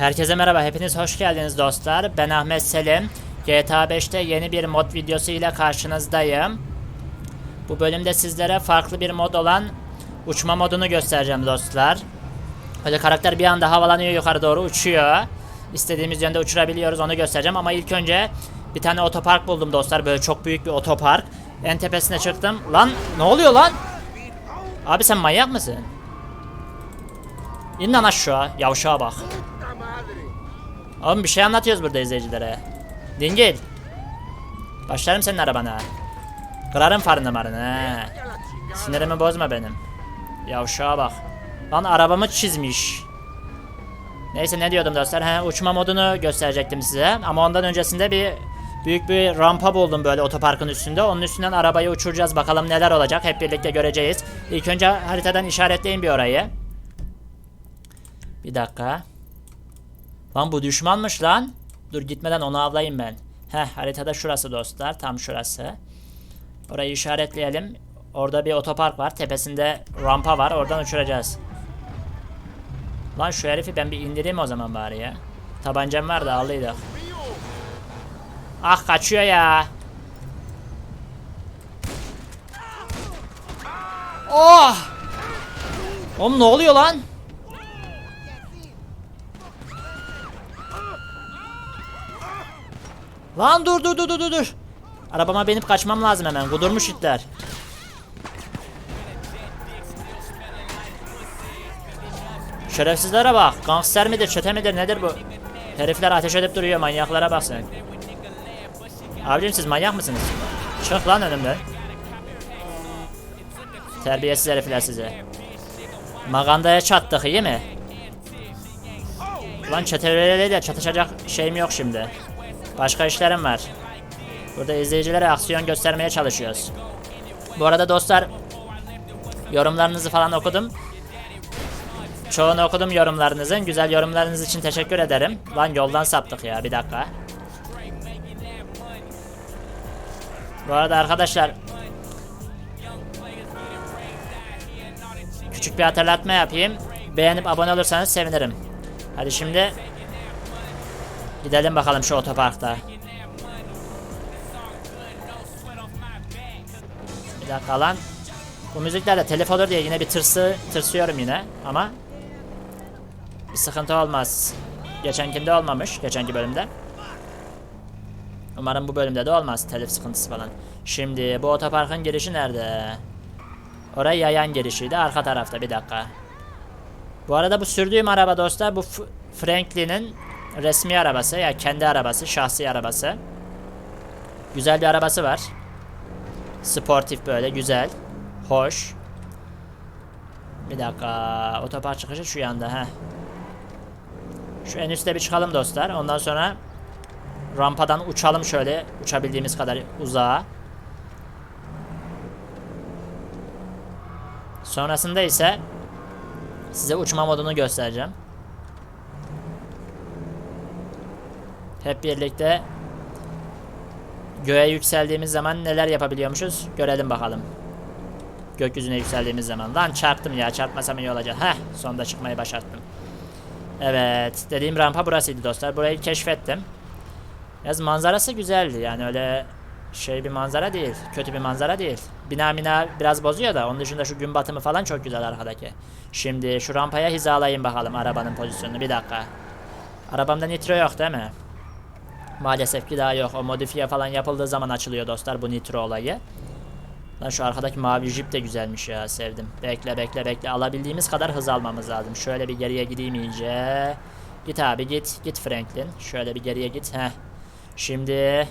Herkese merhaba, hepiniz hoş geldiniz dostlar. Ben Ahmet Selim. GTA 5'te yeni bir mod videosu ile karşınızdayım. Bu bölümde sizlere farklı bir mod olan uçma modunu göstereceğim dostlar. Böyle karakter bir anda havalanıyor yukarı doğru uçuyor. İstediğimiz yönde uçurabiliyoruz onu göstereceğim ama ilk önce bir tane otopark buldum dostlar. Böyle çok büyük bir otopark. En tepesine çıktım. Lan ne oluyor lan? Abi sen manyak mısın? İn lan aşağı. Yavşağa bak. Oğlum bir şey anlatıyoruz burada izleyicilere. Dingil. Başlarım senin arabana. Kırarım farını marını. Sinirimi bozma benim. Yavşağa bak. Lan arabamı çizmiş. Neyse ne diyordum dostlar. He, uçma modunu gösterecektim size. Ama ondan öncesinde bir büyük bir rampa buldum böyle otoparkın üstünde. Onun üstünden arabayı uçuracağız. Bakalım neler olacak. Hep birlikte göreceğiz. İlk önce haritadan işaretleyin bir orayı. Bir dakika. Lan bu düşmanmış lan. Dur gitmeden onu avlayayım ben. Heh haritada şurası dostlar. Tam şurası. Orayı işaretleyelim. Orada bir otopark var. Tepesinde rampa var. Oradan uçuracağız. Lan şu herifi ben bir indireyim o zaman bari ya. Tabancam var da aldıydık. Ah kaçıyor ya. Oh! Oğlum ne oluyor lan? Lan dur dur dur dur dur. Arabama binip kaçmam lazım hemen. Kudurmuş itler. Şerefsizlere bak. Gangster midir, çete midir, nedir bu? Herifler ateş edip duruyor. Manyaklara bak sen. Abicim siz manyak mısınız? Çık lan önümden. Terbiyesiz herifler size. Magandaya çattık iyi mi? Lan çeteleriyle çatışacak şeyim yok şimdi. Başka işlerim var. Burada izleyicilere aksiyon göstermeye çalışıyoruz. Bu arada dostlar yorumlarınızı falan okudum. Çoğunu okudum yorumlarınızın. Güzel yorumlarınız için teşekkür ederim. Lan yoldan saptık ya bir dakika. Bu arada arkadaşlar küçük bir hatırlatma yapayım. Beğenip abone olursanız sevinirim. Hadi şimdi gidelim bakalım şu otoparkta. Bir dakika lan. Bu müziklerle telef olur diye yine bir tırsı tırsıyorum yine ama bir sıkıntı olmaz. Geçenkinde olmamış, geçenki bölümde. Umarım bu bölümde de olmaz telif sıkıntısı falan. Şimdi bu otoparkın girişi nerede? Oraya yayan girişiydi arka tarafta bir dakika. Bu arada bu sürdüğüm araba dostlar bu Franklin'in resmi arabası ya yani kendi arabası, şahsi arabası. Güzel bir arabası var. Sportif böyle güzel. Hoş. Bir dakika. Otopark çıkışı şu yanda ha. Şu en üstte bir çıkalım dostlar. Ondan sonra rampadan uçalım şöyle uçabildiğimiz kadar uzağa. Sonrasında ise size uçma modunu göstereceğim. Hep birlikte göğe yükseldiğimiz zaman neler yapabiliyormuşuz görelim bakalım. Gökyüzüne yükseldiğimiz zaman. Lan çarptım ya çarpmasam iyi olacak. Heh sonunda çıkmayı başardım. Evet dediğim rampa burasıydı dostlar. Burayı keşfettim. Yaz manzarası güzeldi yani öyle şey bir manzara değil. Kötü bir manzara değil. Bina mina biraz bozuyor da onun dışında şu gün batımı falan çok güzel arkadaki. Şimdi şu rampaya hizalayayım bakalım arabanın pozisyonunu bir dakika. Arabamda nitro yok değil mi? Maalesef ki daha yok. O modifiye falan yapıldığı zaman açılıyor dostlar bu nitro olayı. Lan şu arkadaki mavi jip de güzelmiş ya sevdim. Bekle bekle bekle alabildiğimiz kadar hız almamız lazım. Şöyle bir geriye gideyim iyice. Git abi git. Git Franklin. Şöyle bir geriye git. Heh. Şimdi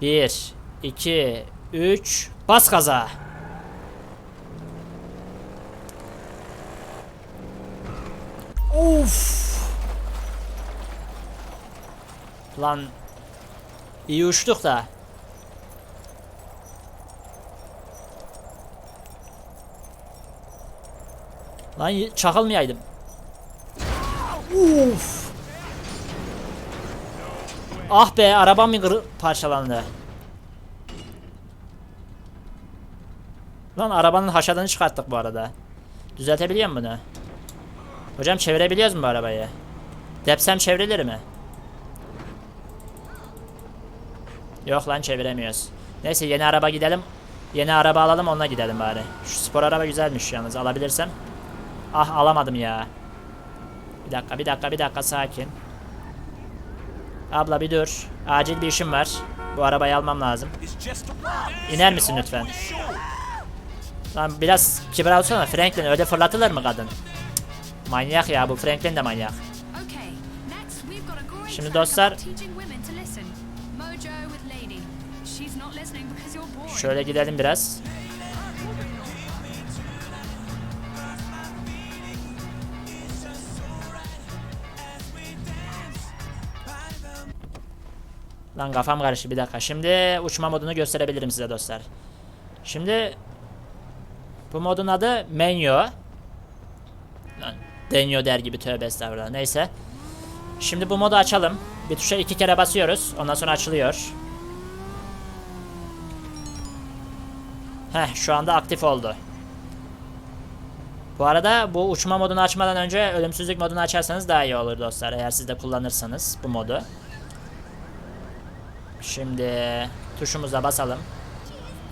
1 2 3 bas gaza. Uf. Lan iyi uçtuk da. Lan çakılmayaydım. Uf. Ah be arabam mı parçalandı. Lan arabanın haşadını çıkarttık bu arada. Düzeltebiliyor musun bunu? Hocam çevirebiliyoruz mu bu arabayı? Depsem çevrilir mi? Yok lan çeviremiyoruz. Neyse yeni araba gidelim. Yeni araba alalım onunla gidelim bari. Şu spor araba güzelmiş yalnız alabilirsem. Ah alamadım ya. Bir dakika bir dakika bir dakika sakin. Abla bir dur. Acil bir işim var. Bu arabayı almam lazım. İner misin lütfen? Lan biraz kibar olsana Franklin öyle fırlatılır mı kadın? Manyak ya bu Franklin de manyak. Şimdi dostlar- Şöyle gidelim biraz. Lan kafam karıştı bir dakika. Şimdi uçma modunu gösterebilirim size dostlar. Şimdi bu modun adı Menyo. Lan Denyo der gibi tövbe estağfurullah. Neyse. Şimdi bu modu açalım. Bir tuşa iki kere basıyoruz. Ondan sonra açılıyor. Heh şu anda aktif oldu. Bu arada bu uçma modunu açmadan önce ölümsüzlük modunu açarsanız daha iyi olur dostlar. Eğer siz de kullanırsanız bu modu. Şimdi tuşumuza basalım.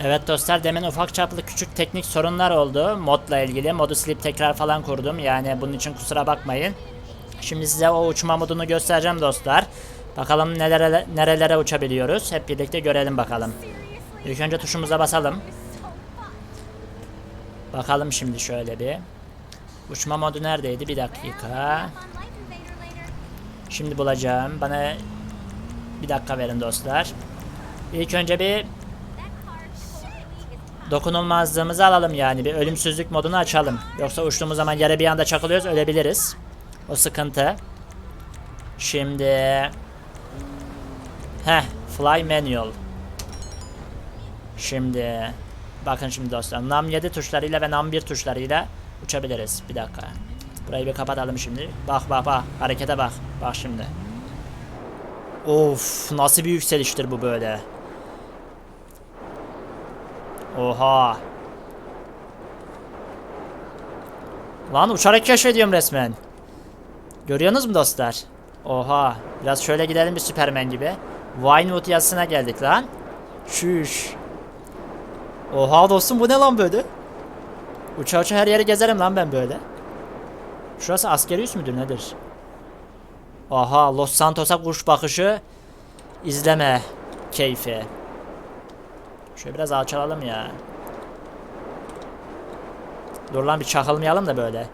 Evet dostlar demin ufak çaplı küçük teknik sorunlar oldu modla ilgili. Modu silip tekrar falan kurdum. Yani bunun için kusura bakmayın. Şimdi size o uçma modunu göstereceğim dostlar. Bakalım nelere, nerelere uçabiliyoruz. Hep birlikte görelim bakalım. İlk önce tuşumuza basalım. Bakalım şimdi şöyle bir. Uçma modu neredeydi? Bir dakika. Şimdi bulacağım. Bana bir dakika verin dostlar. İlk önce bir dokunulmazlığımızı alalım yani. Bir ölümsüzlük modunu açalım. Yoksa uçtuğumuz zaman yere bir anda çakılıyoruz ölebiliriz. O sıkıntı. Şimdi Heh, fly manual. Şimdi bakın şimdi dostlar. Nam 7 tuşlarıyla ve Nam 1 tuşlarıyla uçabiliriz. Bir dakika. Burayı bir kapatalım şimdi. Bak bak bak. Harekete bak. Bak şimdi. Of nasıl bir yükseliştir bu böyle. Oha. Lan uçarak keşfediyorum resmen. Görüyorsunuz mu dostlar? Oha. Biraz şöyle gidelim bir Superman gibi. Vinewood yazısına geldik lan. Şuş. Oha dostum bu ne lan böyle? Uça uça her yeri gezerim lan ben böyle. Şurası askeri üs müdür nedir? Aha Los Santos'a kuş bakışı izleme keyfi. Şöyle biraz alçalalım ya. Dur lan bir çakılmayalım da böyle.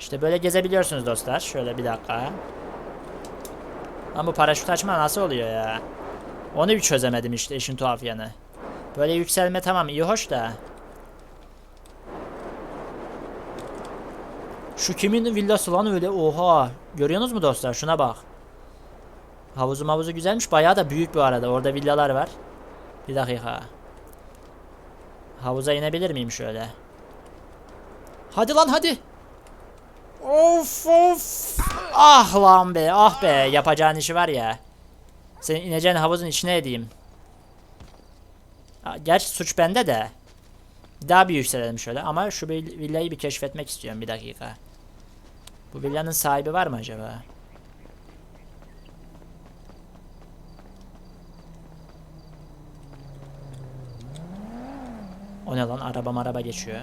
İşte böyle gezebiliyorsunuz dostlar. Şöyle bir dakika. Lan bu paraşüt açma nasıl oluyor ya? Onu bir çözemedim işte işin tuhaf yanı. Böyle yükselme tamam iyi hoş da. Şu kimin villası lan öyle oha. Görüyorsunuz mu dostlar şuna bak. Havuzu mavuzu güzelmiş bayağı da büyük bu arada orada villalar var. Bir dakika. Havuza inebilir miyim şöyle? Hadi lan hadi. Of of. Ah lan be ah be yapacağın işi var ya. Senin ineceğin havuzun içine edeyim. Gerçi suç bende de. Daha bir yükselelim şöyle ama şu vill- villayı bir keşfetmek istiyorum bir dakika. Bu villanın sahibi var mı acaba? O ne lan araba araba geçiyor.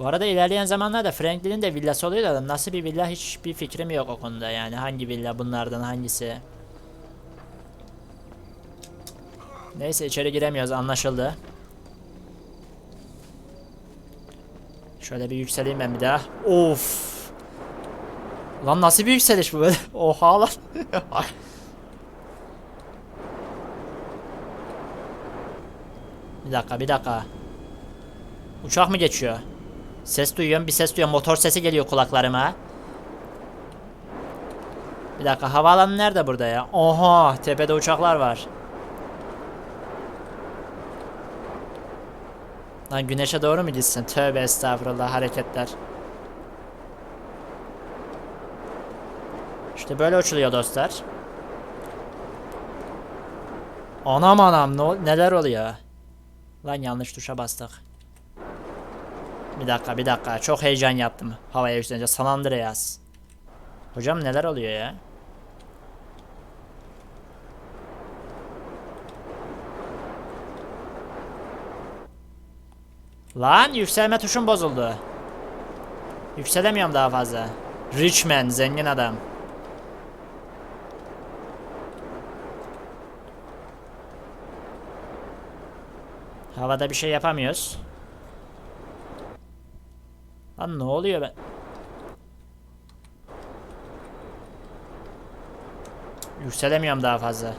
Bu arada ilerleyen zamanlarda Franklin'in de villası oluyor da nasıl bir villa hiçbir fikrim yok o konuda yani hangi villa bunlardan hangisi. Neyse içeri giremiyoruz anlaşıldı. Şöyle bir yükseleyim ben bir daha. Of. Lan nasıl bir yükseliş bu böyle? Oha lan. bir dakika bir dakika. Uçak mı geçiyor? Ses duyuyorum bir ses duyuyorum. Motor sesi geliyor kulaklarıma. Bir dakika havaalanı nerede burada ya? Oha tepede uçaklar var. Lan güneşe doğru mu gitsin? Tövbe estağfurullah hareketler. İşte böyle uçuluyor dostlar. Anam anam ne, ol- neler oluyor? Lan yanlış tuşa bastık. Bir dakika bir dakika. Çok heyecan yaptım havaya yükselince. San Andreas. Hocam neler oluyor ya? Lan yükselme tuşum bozuldu. Yükselemiyorum daha fazla. Rich man, zengin adam. Havada bir şey yapamıyoruz. Lan ne oluyor ben? Yükselemiyorum daha fazla.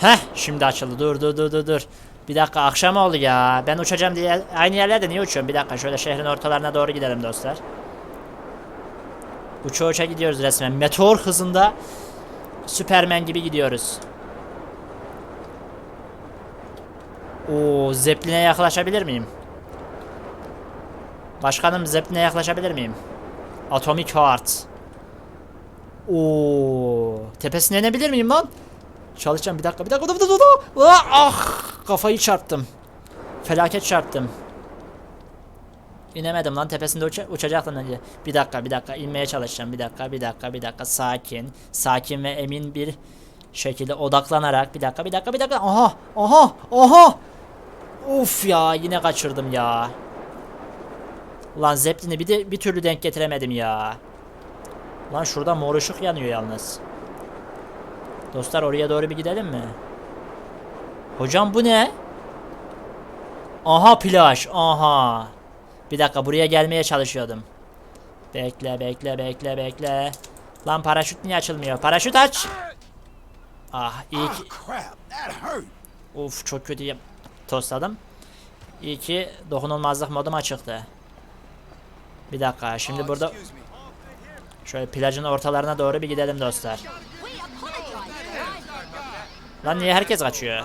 Heh şimdi açıldı. Dur dur dur dur dur. Bir dakika akşam oldu ya. Ben uçacağım diye aynı yerlerde niye uçuyorum? Bir dakika şöyle şehrin ortalarına doğru gidelim dostlar. Uça uça gidiyoruz resmen. Meteor hızında Süpermen gibi gidiyoruz. Oo, Zeppelin'e yaklaşabilir miyim? Başkanım Zeppelin'e yaklaşabilir miyim? Atomic Heart. Oo, tepesine inebilir miyim lan? Çalışacağım bir dakika bir dakika. Dur, dur, dur, dur. Ah, kafayı çarptım. Felaket çarptım. İnemedim lan tepesinde uça uçacaktım önce. Bir dakika bir dakika inmeye çalışacağım. Bir dakika bir dakika bir dakika sakin. Sakin ve emin bir şekilde odaklanarak. Bir dakika bir dakika bir dakika. Aha aha aha. Uf ya yine kaçırdım ya. Ulan Zeppelin'i bir de bir türlü denk getiremedim ya. Lan şurada mor ışık yanıyor yalnız. Dostlar oraya doğru bir gidelim mi? Hocam bu ne? Aha plaj. Aha. Bir dakika buraya gelmeye çalışıyordum. Bekle bekle bekle bekle. Lan paraşüt niye açılmıyor? Paraşüt aç. Ah iyi ki. That hurt. Uf çok kötü yap tostladım. İyi ki dokunulmazlık modum açıktı. Bir dakika şimdi burada şöyle plajın ortalarına doğru bir gidelim dostlar. Lan niye herkes kaçıyor?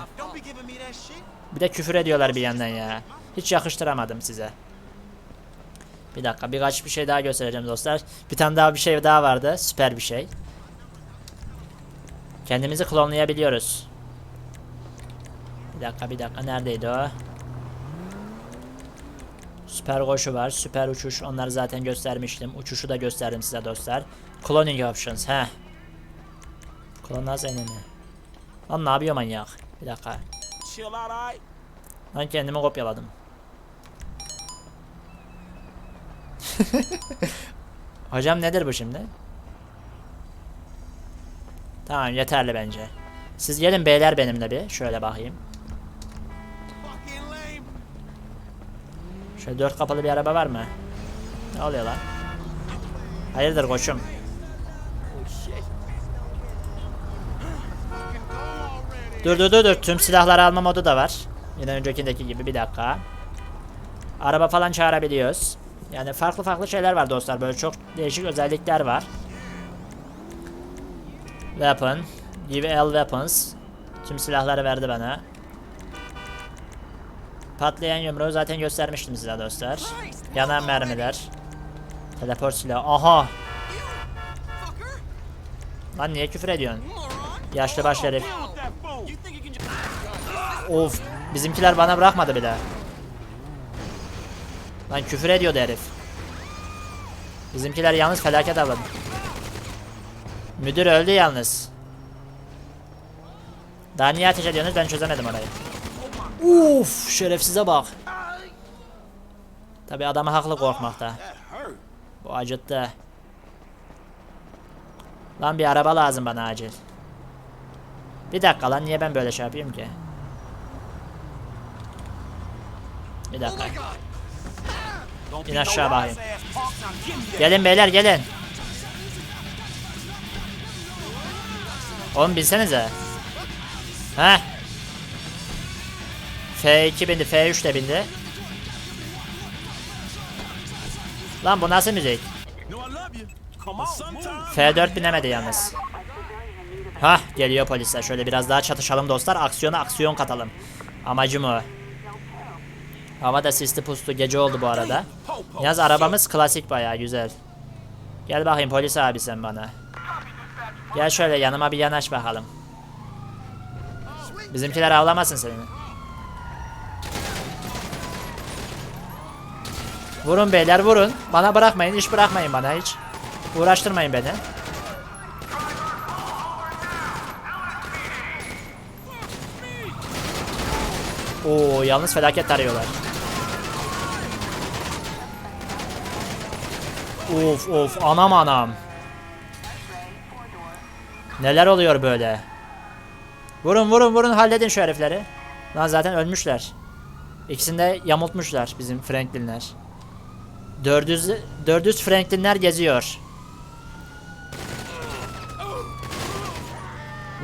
Bir de küfür ediyorlar bir yandan ya. Hiç yakıştıramadım size. Bir dakika birkaç bir şey daha göstereceğim dostlar. Bir tane daha bir şey daha vardı. Süper bir şey. Kendimizi klonlayabiliyoruz. Bir dakika bir dakika neredeydi o? Süper koşu var, süper uçuş. Onları zaten göstermiştim. Uçuşu da gösterdim size dostlar. Cloning options, he. Klonaz enemi. Lan ne yapıyor manyak? Bir dakika. Ben kendimi kopyaladım. Hocam nedir bu şimdi? Tamam yeterli bence. Siz gelin beyler benimle bir. Şöyle bakayım. Şöyle dört kapılı bir araba var mı? Ne oluyor lan? Hayırdır koçum? Dur dur dur dur. Tüm silahları alma modu da var. Yine öncekindeki gibi bir dakika. Araba falan çağırabiliyoruz. Yani farklı farklı şeyler var dostlar. Böyle çok değişik özellikler var. Weapon. Give all weapons. Tüm silahları verdi bana. Patlayan yumruğu zaten göstermiştim size dostlar. Yanan mermiler. Teleport silahı. Aha! Lan niye küfür ediyorsun? Yaşlı baş herif. Of! Bizimkiler bana bırakmadı bile. Lan küfür ediyordu herif. Bizimkiler yalnız felaket avladı. Müdür öldü yalnız. Daha niye ateş ediyorsunuz ben çözemedim orayı. Uf şerefsize bak. Tabi adamı haklı korkmakta. Bu acıttı. Lan bir araba lazım bana acil. Bir dakika lan niye ben böyle şey yapıyorum ki? Bir dakika. İn aşağı bakayım. Gelin beyler gelin. Oğlum binsenize. Heh. F2 bindi, F3 de bindi. Lan bu nasıl müzik? No, I love you. Come on. Sometimes. F4 binemedi yalnız. Hah geliyor polisler. Şöyle biraz daha çatışalım dostlar. Aksiyona aksiyon katalım. Amacım o. Hava da sisli puslu gece oldu bu arada. Yalnız arabamız klasik bayağı güzel. Gel bakayım polis abi sen bana. Gel şöyle yanıma bir yanaş bakalım. Bizimkiler avlamasın seni. Vurun beyler vurun. Bana bırakmayın. iş bırakmayın bana hiç. Uğraştırmayın beni. Oo yalnız felaket arıyorlar. Of of anam anam. Neler oluyor böyle? Vurun vurun vurun halledin şu herifleri. Lan zaten ölmüşler. İkisini de yamultmuşlar bizim Franklinler. 400 400 Franklinler geziyor.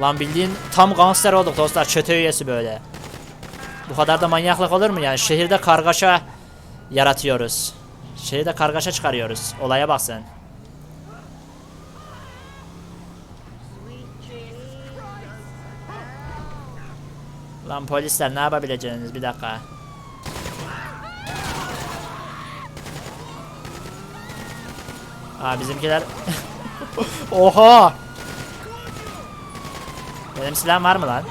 Lan bildiğin tam gangster olduk dostlar çete üyesi böyle. Bu kadar da manyaklık olur mu yani? Şehirde kargaşa yaratıyoruz. Şehirde kargaşa çıkarıyoruz. Olaya bak sen. Lan polisler ne yapabileceğiniz bir dakika. Aa bizimkiler Oha! Benim silahım var mı lan?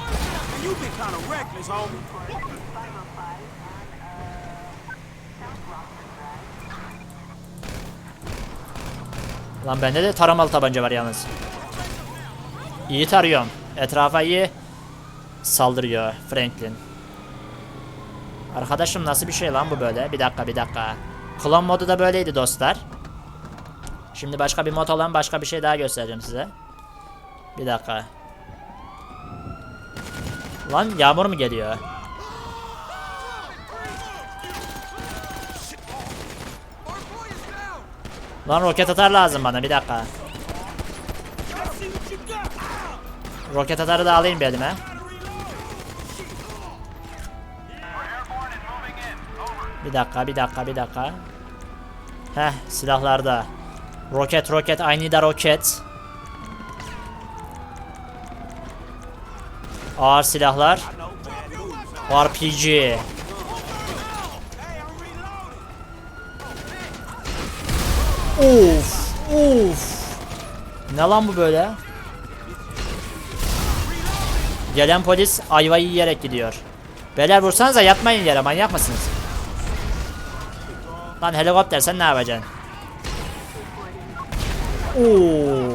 Lan bende de taramalı tabanca var yalnız. İyi tarıyorum. Etrafa iyi saldırıyor Franklin. Arkadaşım nasıl bir şey lan bu böyle? Bir dakika bir dakika. Klon modu da böyleydi dostlar. Şimdi başka bir mod olan başka bir şey daha göstereceğim size. Bir dakika. Lan yağmur mu geliyor? Lan roket atar lazım bana bir dakika. Roket atarı da alayım bir elime. Bir dakika bir dakika bir dakika. Heh silahlarda. Roket roket I need a roket. Ağır silahlar. RPG. Of of. Ne lan bu böyle? Gelen polis ayvayı yiyerek gidiyor. Beyler vursanıza yatmayın yere manyak mısınız? Lan helikopter sen ne yapacaksın? Oo.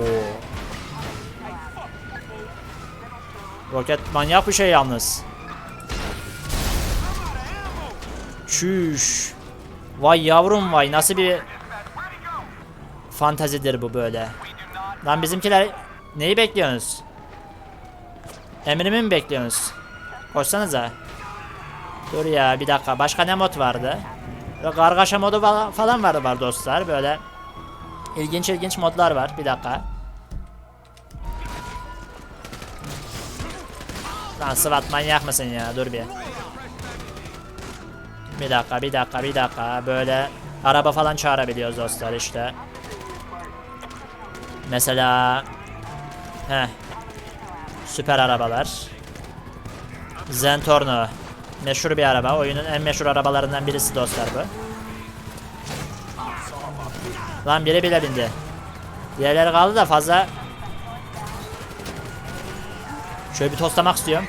Roket manyak bir şey yalnız. Çüş. Vay yavrum vay nasıl bir fantazidir bu böyle. Lan bizimkiler neyi bekliyorsunuz? Emrimi mi bekliyorsunuz? Koşsanıza. Dur ya bir dakika başka ne mod vardı? Böyle kargaşa modu fa- falan vardı var dostlar böyle. İlginç ilginç modlar var bir dakika. Lan SWAT manyak mısın ya dur bir. Bir dakika bir dakika bir dakika böyle araba falan çağırabiliyoruz dostlar işte. Mesela Heh. Süper arabalar. Zentorno. Meşhur bir araba. Oyunun en meşhur arabalarından birisi dostlar bu. Lan biri bile bindi. Diğerleri kaldı da fazla. Şöyle bir toslamak istiyorum.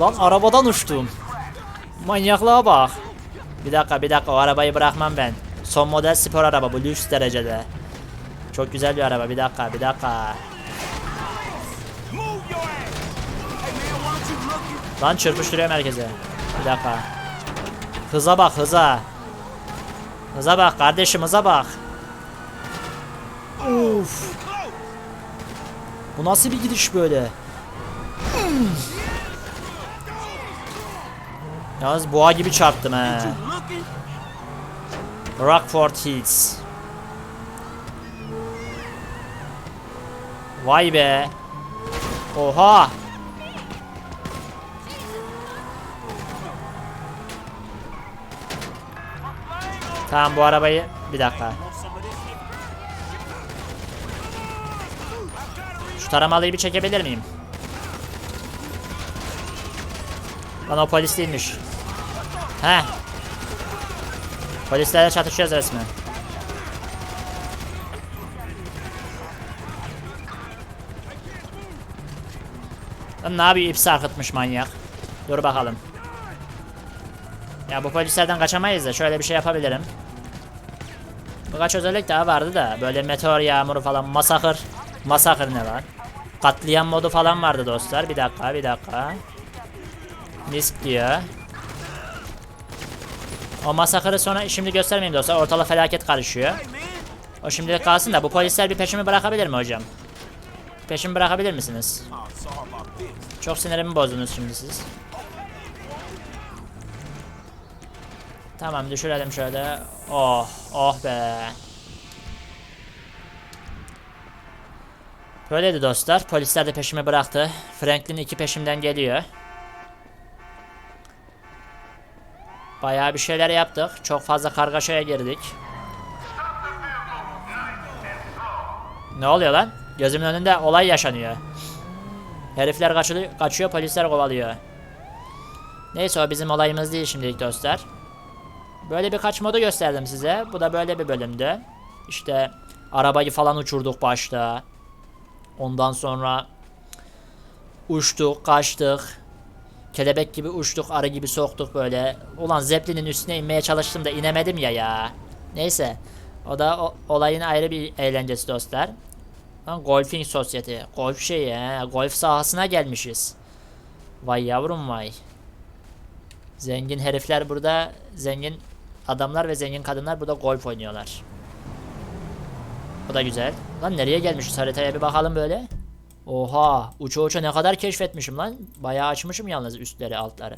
Lan arabadan uçtum. Manyaklığa bak. Bir dakika bir dakika o arabayı bırakmam ben. Son model spor araba bu lüks derecede. Çok güzel bir araba bir dakika bir dakika. Lan çırpıştırıyorum herkese. Bir dakika. Hıza bak hıza. Hıza bak kardeşim hıza bak. Uf. Bu nasıl bir gidiş böyle? Yalnız boğa gibi çarptım he. Rockford Hills. Vay be. Oha. Tamam bu arabayı bir dakika. Şu taramalıyı bir çekebilir miyim? Lan o polis değilmiş. Heh. Polislerle çatışıyoruz resmen. Lan ne yapıyor ip sarkıtmış manyak. Dur bakalım. Ya bu polislerden kaçamayız da şöyle bir şey yapabilirim. Birkaç özellik daha vardı da böyle meteor yağmuru falan masakır. Masakır ne var? Katliam modu falan vardı dostlar. Bir dakika bir dakika. Misk diyor. O masakırı sonra şimdi göstermeyeyim dostlar. Ortalık felaket karışıyor. O şimdilik kalsın da bu polisler bir peşimi bırakabilir mi hocam? Peşimi bırakabilir misiniz? Çok sinirimi bozdunuz şimdi siz. Tamam düşürelim şöyle. Oh, oh be. Böyleydi dostlar. Polisler de peşimi bıraktı. Franklin iki peşimden geliyor. Bayağı bir şeyler yaptık. Çok fazla kargaşaya girdik. Ne oluyor lan? Gözümün önünde olay yaşanıyor. Herifler kaçıyor, kaçıyor polisler kovalıyor. Neyse o bizim olayımız değil şimdilik dostlar. Böyle birkaç modu gösterdim size. Bu da böyle bir bölümdü. İşte arabayı falan uçurduk başta. Ondan sonra uçtuk, kaçtık. Kelebek gibi uçtuk, arı gibi soktuk böyle. Ulan Zeppelin'in üstüne inmeye çalıştım da inemedim ya ya. Neyse. O da o, olayın ayrı bir eğlencesi dostlar. Lan golfing sosyeti. Golf şeyi he. Golf sahasına gelmişiz. Vay yavrum vay. Zengin herifler burada zengin adamlar ve zengin kadınlar burada golf oynuyorlar. Bu da güzel. Lan nereye gelmişiz haritaya bir bakalım böyle. Oha uça uça ne kadar keşfetmişim lan. Bayağı açmışım yalnız üstleri altları.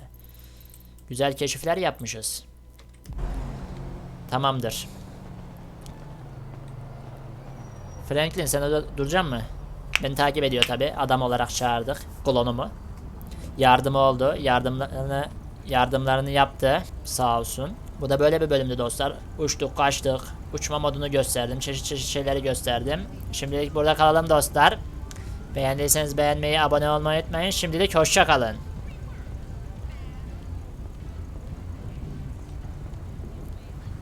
Güzel keşifler yapmışız. Tamamdır. Franklin sen orada duracak mı? Beni takip ediyor tabi. Adam olarak çağırdık. Klonumu. Yardımı oldu. Yardımlarını yardımlarını yaptı. Sağ olsun. Bu da böyle bir bölümdü dostlar. Uçtuk kaçtık. Uçma modunu gösterdim. Çeşit çeşit şeyleri gösterdim. Şimdilik burada kalalım dostlar. Beğendiyseniz beğenmeyi, abone olmayı unutmayın. Şimdilik hoşça kalın.